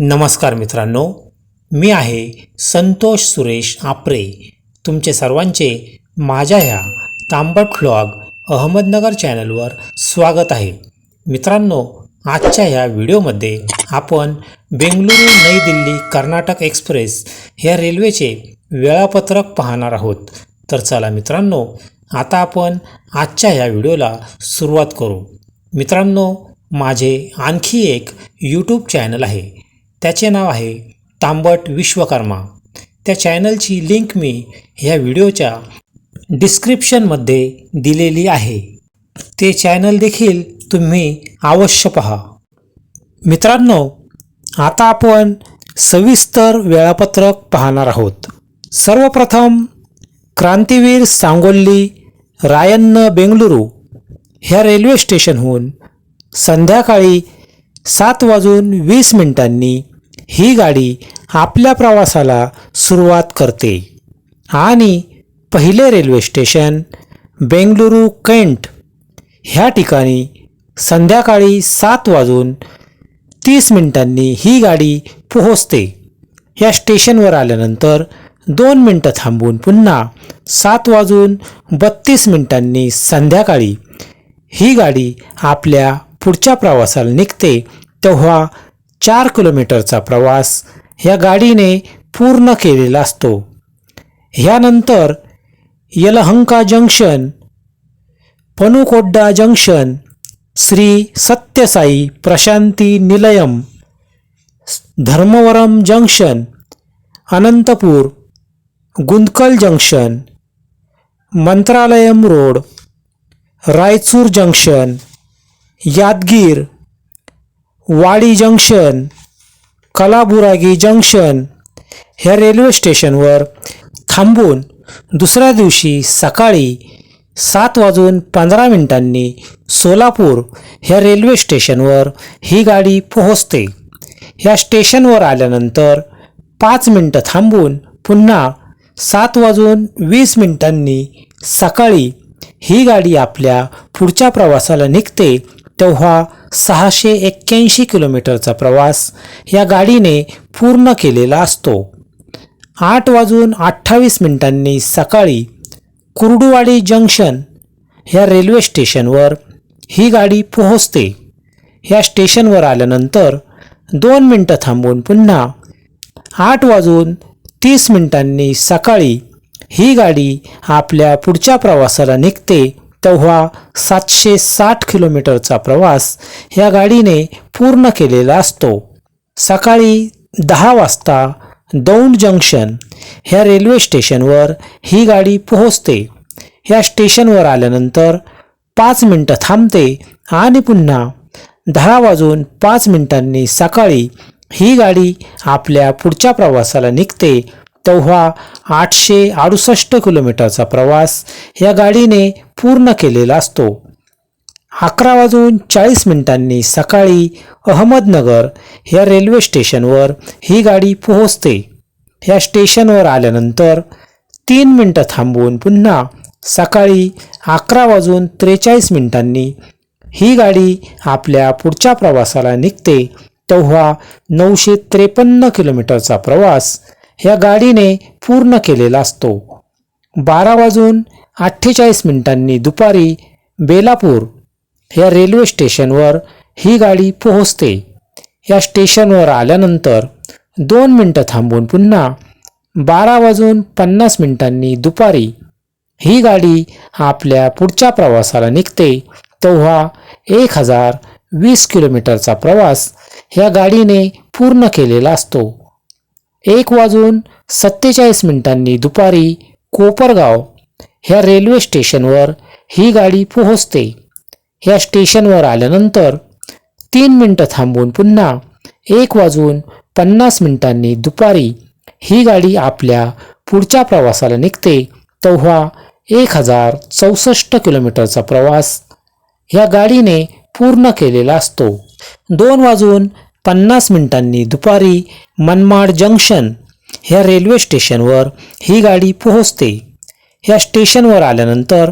नमस्कार मित्रांनो मी आहे संतोष सुरेश आपरे. तुमचे सर्वांचे माझ्या ह्या तांबट फ्लॉग अहमदनगर चॅनलवर स्वागत आहे. मित्रांनो आजच्या ह्या व्हिडिओमध्ये आपण बेंगलुरू नई दिल्ली कर्नाटक एक्सप्रेस ह्या रेल्वेचे वेळापत्रक पाहणार आहोत. तर चला मित्रांनो आता आपण आजच्या ह्या व्हिडिओला सुरुवात करू. मित्रांनो माझे आणखी एक यूट्यूब चॅनल आहे. त्याचे नाव आहे तांबट विश्वकर्मा. त्या चॅनलची लिंक मी ह्या व्हिडिओच्या डिस्क्रिप्शनमध्ये दिलेली आहे. ते चॅनल देखील तुम्ही अवश्य पहा. मित्रांनो आता आपण सविस्तर वेळापत्रक पाहणार आहोत. सर्वप्रथम क्रांतीवीर सांगोल्ली रायन्न बेंगलुरू ह्या रेल्वे स्टेशनहून संध्याकाळी सात वाजून वीस मिनिटांनी ही गाडी आपल्या प्रवासाला सुरुवात करते. आणि पहिले रेल्वे स्टेशन बेंगलुरू कैंट. ह्या ठिकाणी संध्याकाळी सात वाजून तीस मिनिटांनी ही गाडी पोहोचते. या स्टेशनवर आल्यानंतर दोन मिनटं थांबून पुन्हा सात वाजून बत्तीस मिनिटांनी संध्याकाळी ही गाडी आपल्या पुढच्या प्रवासाला निघते तेव्हा चार किलोमीटरचा प्रवास ह्या गाडीने पूर्ण केलेला असतो. ह्यानंतर Yelahanka junction Penukonda junction Shri Sathya Sai Prashanti Nilayam Dharmavaram junction Anantapur Guntakal junction Mantralayam road Raichur junction Yadgir Wadi junction Kalaburagi junction ह्या रेल्वे स्टेशनवर थांबून दुसऱ्या दिवशी सकाळी सात वाजून पंधरा मिनिटांनी सोलापूर ह्या रेल्वे स्टेशनवर ही गाडी पोहोचते. ह्या स्टेशनवर आल्यानंतर पाच मिनटं थांबून पुन्हा सात वाजून वीस मिनिटांनी सकाळी ही गाडी आपल्या पुढच्या प्रवासाला निघते तेव्हा सहाशे एक्क्याऐंशी किलोमीटरचा प्रवास या गाडीने पूर्ण केलेला असतो. आठ वाजून अठ्ठावीस मिनिटांनी सकाळी कुर्डुवाडी जंक्शन ह्या रेल्वे स्टेशनवर ही गाडी पोहोचते. ह्या स्टेशनवर आल्यानंतर दोन मिनटं थांबून पुन्हा आठ वाजून तीस मिनिटांनी सकाळी ही गाडी आपल्या पुढच्या प्रवासाला निघते. तेव्हा सातशे साठ किलोमीटरचा प्रवास ह्या गाडीने पूर्ण केलेला असतो. सकाळी दहा वाजता दौंड जंक्शन ह्या रेल्वे स्टेशनवर ही गाडी पोहोचते. ह्या स्टेशनवर आल्यानंतर पाच मिनटं थांबते आणि पुन्हा दहा वाजून पाच मिनिटांनी सकाळी ही गाडी आपल्या पुढच्या प्रवासाला निघते तेव्हा आठशे अडुसष्ट किलोमीटरचा प्रवास या गाडीने पूर्ण केलेला असतो. अकरा वाजून चाळीस मिनिटांनी सकाळी अहमदनगर ह्या रेल्वे स्टेशनवर ही गाडी पोहोचते. ह्या स्टेशनवर आल्यानंतर तीन मिनटं थांबवून पुन्हा सकाळी अकरा वाजून त्रेचाळीस मिनिटांनी ही गाडी आपल्या पुढच्या प्रवासाला निघते. तेव्हा नऊशे त्रेपन्न किलोमीटरचा प्रवास ह्या गाडीने पूर्ण केलेला असतो. बारा वाजून अठ्ठेचाळीस मिनिटांनी दुपारी बेलापूर ह्या रेल्वे स्टेशनवर ही गाडी पोहोचते. या स्टेशनवर आल्यानंतर दोन मिनटं थांबून पुन्हा बारा वाजून पन्नास मिनिटांनी दुपारी ही गाडी आपल्या पुढच्या प्रवासाला निघते. तेव्हा एक हजार वीस किलोमीटरचा प्रवास ह्या गाडीने पूर्ण केलेला असतो. एक वाजून सत्तेचाळीस मिनिटांनी दुपारी कोपरगाव ह्या रेल्वे स्टेशनवर ही गाडी पोहोचते. ह्या स्टेशनवर आल्यानंतर तीन मिनटं थांबून पुन्हा एक वाजून पन्नास मिनिटांनी दुपारी ही गाडी आपल्या पुढच्या प्रवासाला निघते तेव्हा एक हजार चौसष्ट किलोमीटरचा प्रवास ह्या गाडीने पूर्ण केलेला असतो. दोन वाजून पन्नास मिनिटांनी दुपारी मनमाड जंक्शन ह्या रेल्वे स्टेशनवर ही गाडी पोहोचते. ह्या स्टेशनवर आल्यानंतर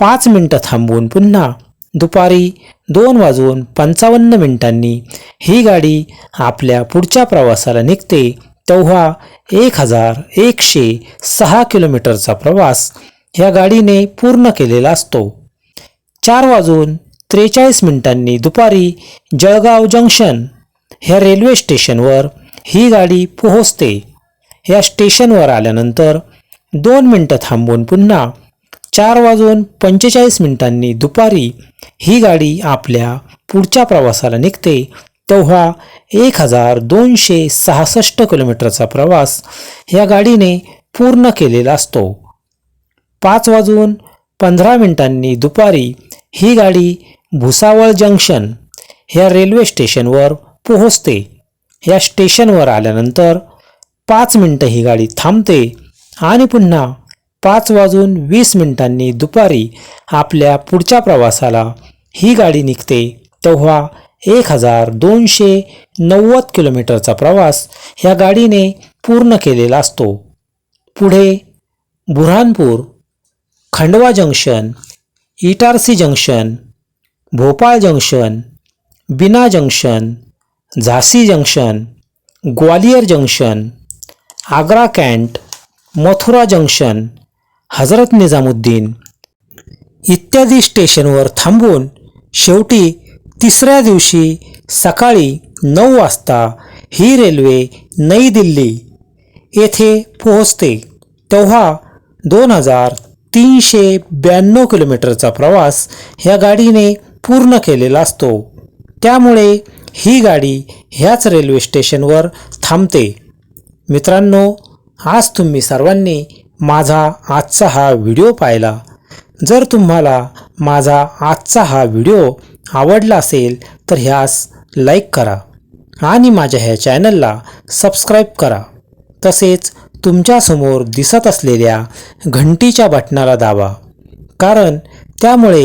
पाच मिनटं थांबवून पुन्हा दुपारी दोन वाजून पंचावन्न मिनिटांनी ही गाडी आपल्या पुढच्या प्रवासाला निघते. तेव्हा एक हजार एकशे सहा किलोमीटरचा प्रवास ह्या गाडीने पूर्ण केलेला असतो. चार वाजून त्रेचाळीस मिनिटांनी दुपारी जळगाव जंक्शन ह्या रेल्वे स्टेशनवर ही गाडी पोहोचते. या स्टेशनवर आल्यानंतर दोन मिनटं थांबून पुन्हा चार वाजून पंचेचाळीस मिनिटांनी दुपारी ही गाडी आपल्या पुढच्या प्रवासाला निघते तेव्हा एक हजार दोनशे सहासष्ट किलोमीटरचा प्रवास या गाडीने पूर्ण केलेला असतो. पाच वाजून पंधरा मिनिटांनी दुपारी ही गाडी भुसावळ जंक्शन ह्या रेल्वे स्टेशनवर पोहोचते. या स्टेशनवर आल्यानंतर पाच मिनटं ही गाडी थांबते आणि पुन्हा पाच वाजून वीस मिनिटांनी दुपारी आपल्या पुढच्या प्रवासाला ही गाडी निघते. तेव्हा एक हजार दोनशे नव्वद किलोमीटरचा प्रवास ह्या गाडीने पूर्ण केलेला असतो. पुढे Burhanpur Khandwa junction Itarsi junction Bhopal junction Bina junction झासी junction Gwalior junction Agra cantt Mathura junction Hazrat Nizamuddin इत्यादी स्टेशनवर थांबून शेवटी तिसऱ्या दिवशी सकाळी नऊ वाजता ही रेल्वे नई दिल्ली येथे पोहोचते. तेव्हा दोन हजार तीनशे ब्याण्णव किलोमीटरचा प्रवास ह्या गाडीने पूर्ण केलेला असतो. त्यामुळे ही गाडी ह्याच रेल्वे स्टेशनवर थांबते. मित्रांनो आज तुम्ही सर्वांनी माझा आजचा हा व्हिडिओ पाहिला. जर तुम्हाला माझा आजचा हा व्हिडिओ आवडला असेल तर ह्यास लाईक करा आणि माझ्या ह्या चॅनलला सबस्क्राईब करा. तसेच तुमच्यासमोर दिसत असलेल्या घंटीच्या बटणाला दाबा कारण त्यामुळे